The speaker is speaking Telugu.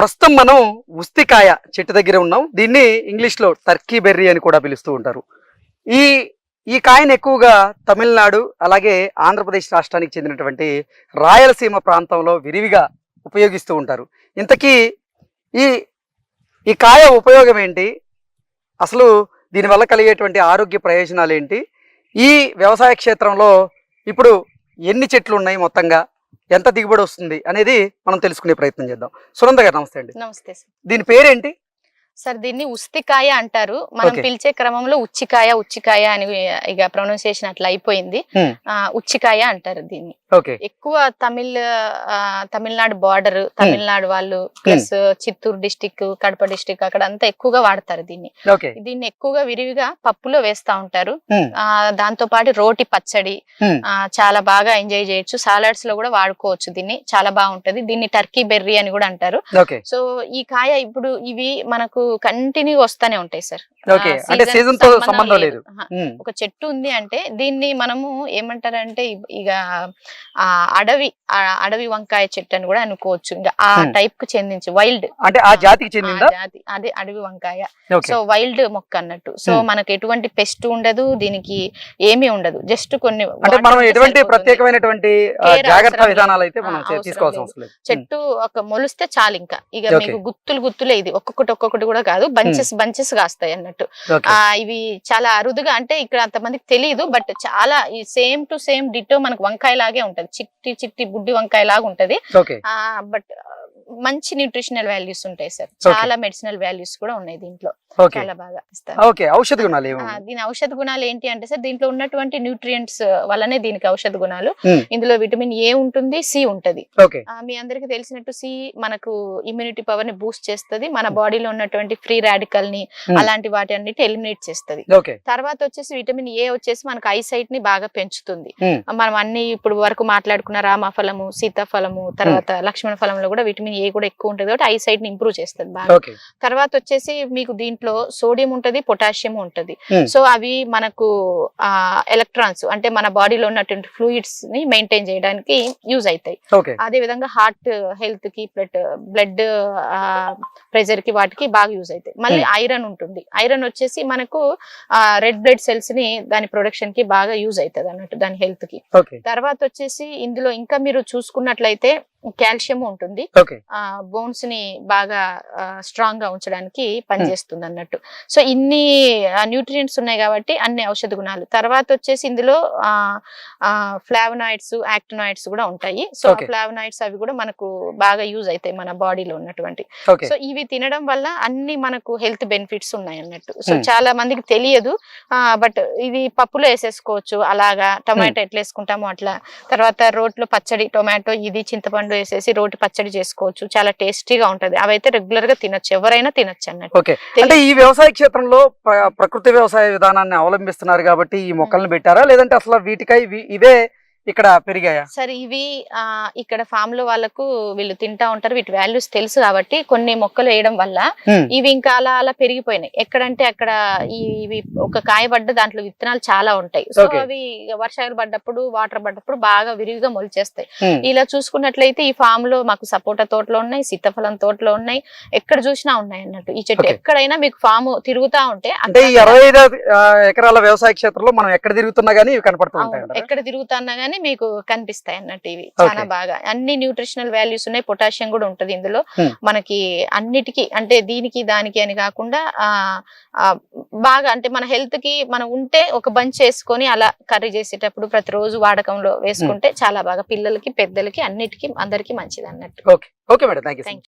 ప్రస్తుతం మనం ఉస్తికాయ చెట్టు దగ్గర ఉన్నాం. దీన్ని ఇంగ్లీష్లో టర్కీ బెర్రీ అని కూడా పిలుస్తూ ఉంటారు. ఈ ఈ కాయను ఎక్కువగా తమిళనాడు అలాగే ఆంధ్రప్రదేశ్ రాష్ట్రానికి చెందినటువంటి రాయలసీమ ప్రాంతంలో విరివిగా ఉపయోగిస్తూ ఉంటారు. ఇంతకీ ఈ ఈ కాయ ఉపయోగం ఏంటి? అసలు దీనివల్ల కలిగేటువంటి ఆరోగ్య ప్రయోజనాలు ఏంటి? ఈ వ్యవసాయ క్షేత్రంలో ఇప్పుడు ఎన్ని చెట్లు ఉన్నాయి మొత్తంగా? ఎంత దిగుబడి వస్తుంది అనేది మనం తెలుసుకునే ప్రయత్నం చేద్దాం. సునంద గారు నమస్తే అండి. నమస్తే సార్. దీని పేరేంటి? సార్ దీన్ని ఉస్తికాయ అంటారు. మనం. పిలిచే క్రమంలో ఉచ్చికాయ ఉచ్చికాయ అని ఇక ప్రొనౌన్సియేషన్ అట్లా అయిపోయింది. ఆ, ఉచ్చికాయ అంటారు దీన్ని. ఎక్కువ తమిళ్ తమిళనాడు బార్డర్ తమిళనాడు వాళ్ళు plus Chittoor district Kadapa district అక్కడ అంతా ఎక్కువగా వాడతారు దీన్ని. దీన్ని ఎక్కువగా విరివిగా పప్పులో వేస్తా ఉంటారు. ఆ దాంతో పాటు రోటి పచ్చడి చాలా బాగా ఎంజాయ్ చేయొచ్చు. సాలడ్స్లో కూడా వాడుకోవచ్చు దీన్ని. చాలా బాగుంటది. దీన్ని టర్కీ బెర్రీ అని కూడా అంటారు. సో ఈ కాయ ఇప్పుడు ఇవి మనకు కంటిన్యూ వస్తానే ఉంటాయి సార్ అంటే సీజన్తో సంబంధం లేదు. ఉమ్, ఒక చెట్టు ఉంది అంటే దీన్ని మనము ఏమంటారంటే ఇక ఆ అడవి అడవి వంకాయ చెట్టు అని కూడా అనుకోవచ్చు. ఇంకా ఆ Hmm. టైప్కు చెందించి వైల్డ్ అంటే ఆ జాతికి చెందిందా? జాతి అదే అడవి వంకాయ. సో వైల్డ్ మొక్క అన్నట్టు. So Hmm. మనకు ఎటువంటి పెస్ట్ ఉండదు దీనికి ఏమీ ఉండదు. జస్ట్ కొన్ని అంటే మనం ఎటువంటి సరిపోతుంది. ప్రత్యేకమైన Care జాగ్రత్త విధానాలు. అయితే మనం చెట్టు ఒక మొలిస్తే చాలు ఇంకా. ఇక. మీకు గుత్తులు గుత్తులే ఇది. ఒక్కొక్కటి ఒక్కొక్కటి కూడా కాదు. బంచెస్ బంచెస్ కాస్తాయి అన్నట్టు. ఇవి చాలా అరుదుగా అంటే ఇక్కడ అంతమందికి తెలియదు బట్ చాలా ఈ సేమ్ టు సేమ్ డిటో మనకు వంకాయ లాగే ఉంటది. చిట్టి చిట్టి బుడ్డి వంకాయ లాగా ఉంటది బట్ మంచి న్యూట్రిషనల్ వాల్యూస్ ఉంటాయి సార్. చాలా మెడిసినల్ వాల్యూస్ కూడా ఉన్నాయి దీంట్లో. చాలా బాగా ఓకే. ఔషధ గుణాలు దీని ఔషధ గుణాలు ఏంటి అంటే సార్ దీంట్లో ఉన్నటువంటి న్యూట్రియంట్స్ వల్లనే దీనికి ఔషధ గుణాలు. Hmm. ఇందులో విటమిన్ ఏ ఉంటుంది సి ఉంటది. మీ అందరికి తెలిసినట్టు సి మనకు ఇమ్యూనిటీ పవర్ని బూస్ట్ చేస్తది. మన బాడీలో ఉన్నటువంటి ఫ్రీ రాడికల్ని Hmm. అలాంటి వాటి అన్నిటి ఎలిమినేట్ చేస్తది తర్వాత వచ్చేసి విటమిన్ ఏ వచ్చేసి మనకు ఐసైట్ని బాగా పెంచుతుంది. Hmm. మనం అన్ని ఇప్పుడు వరకు మాట్లాడుకున్న రామఫలము సీతాఫలము తర్వాత లక్ష్మణ ఫలంలో కూడా విటమిన్ ఏ కూడా ఎక్కువ ఉంటుంది కాబట్టి ఐసైట్ని ఇంప్రూవ్ చేస్తుంది బాగా. తర్వాత వచ్చేసి మీకు దీంట్లో సోడియం ఉంటది పొటాషియం ఉంటది. Hmm. సో అవి మనకు ఎలక్ట్రాన్స్ అంటే మన బాడీలో ఉన్నటువంటి ఫ్లూయిడ్స్ని మెయింటైన్ చేయడానికి యూజ్ అవుతాయి. అదే విధంగా హార్ట్ హెల్త్కి బ్లడ్ బ్లడ్ ప్రెషర్కి వాటికి బాగా యూజ్ అవుతాయి మళ్ళీ ఐరన్ ఉంటుంది. ఐరన్ వచ్చేసి మనకు రెడ్ బ్లడ్ సెల్స్ని దాని ప్రొడక్షన్కి బాగా యూజ్ అవుతుంది అన్నట్టు దాని హెల్త్కి. తర్వాత వచ్చేసి ఇందులో ఇంకా మీరు చూసుకున్నట్లయితే కాల్షియం ఉంటుంది. బోన్స్ని బాగా స్ట్రాంగ్గా ఉంచడానికి పనిచేస్తుంది అన్నట్టు. సో ఇన్ని న్యూట్రియంట్స్ ఉన్నాయి కాబట్టి అన్ని ఔషధ గుణాలు. తర్వాత వచ్చేసి ఇందులో ఫ్లావనాయిడ్స్ యాక్టినాయిడ్స్ కూడా ఉంటాయి. సో. ఫ్లావనాయిడ్స్ అవి కూడా మనకు బాగా యూజ్ అవుతాయి మన బాడీలో ఉన్నటువంటి. సో ఇవి తినడం వల్ల అన్ని మనకు హెల్త్ బెనిఫిట్స్ ఉన్నాయి అన్నట్టు. సో. చాలా మందికి తెలియదు. బట్ ఇది పప్పులో వేసేసుకోవచ్చు. అలాగా టొమాటో ఎట్లా వేసుకుంటామో అట్లా. తర్వాత రోట్లో పచ్చడి టొమాటో ఇది చింతపండు వేసేసి రోటి పచ్చడి చేసుకోవచ్చు. చాలా టేస్టీగా ఉంటది. అవైతే రెగ్యులర్గా తినొచ్చు. ఎవరైనా తినొచ్చు అన్నట్టు. ఓకే. అంటే ఈ వ్యవసాయ క్షేత్రంలో ప్ర- ప్రకృతి వ్యవసాయ విధానాన్ని అవలంబిస్తున్నారు కాబట్టి ఈ మొక్కలను పెట్టారా? లేదంటే అసలు వీటికై ఇవే ఇక్కడ పెరిగాయా? సరే ఇవి ఆ ఇక్కడ ఫామ్లో వాళ్ళకు వీళ్ళు తింటా ఉంటారు. వీటి వాల్యూస్ తెలుసు కాబట్టి కొన్ని మొక్కలు వేయడం వల్ల ఇవి ఇంకా అలా అలా పెరిగిపోయినాయి. ఎక్కడంటే అక్కడ ఈ- ఇవి ఒక కాయ పడ్డ దాంట్లో విత్తనాలు చాలా ఉంటాయి. సో. అవి వర్షాలు పడ్డప్పుడు వాటర్ పడ్డప్పుడు బాగా విరివిగా మొలిచేస్తాయి. ఇలా చూసుకున్నట్లయితే ఈ ఫామ్లో మాకు సపోటా తోటలో ఉన్నాయి సీతాఫలం తోటలో ఉన్నాయి. ఎక్కడ చూసినా ఉన్నాయి అన్నట్టు. ఈ చెట్టు. ఎక్కడైనా మీకు ఫామ్ తిరుగుతా ఉంటే అంటే ఆ, ఎకరాల వ్యవసాయ క్షేత్రంలో మనం ఎక్కడ తిరుగుతున్నా గానీ కనపడుతూ ఉంటాయి? ఎక్కడ తిరుగుతున్నా గానీ మీకు కనిపిస్తాయి అన్నట్టు ఇవి. చాలా. బాగా. అన్ని న్యూట్రిషనల్ వాల్యూస్ ఉన్నాయి. పొటాషియం కూడా ఉంటది ఇందులో. మనకి అన్నిటికీ అంటే దీనికి దానికి అని కాకుండా బాగా అంటే మన హెల్త్కి మనం ఉంటే ఒక బంచ్ వేసుకొని అలా కర్రీ చేసేటప్పుడు ప్రతిరోజు వాడకంలో వేసుకుంటే చాలా బాగా పిల్లలకి పెద్దలకి అన్నిటికీ అందరికీ మంచిది అన్నట్టు. Okay. Okay madam. Thank you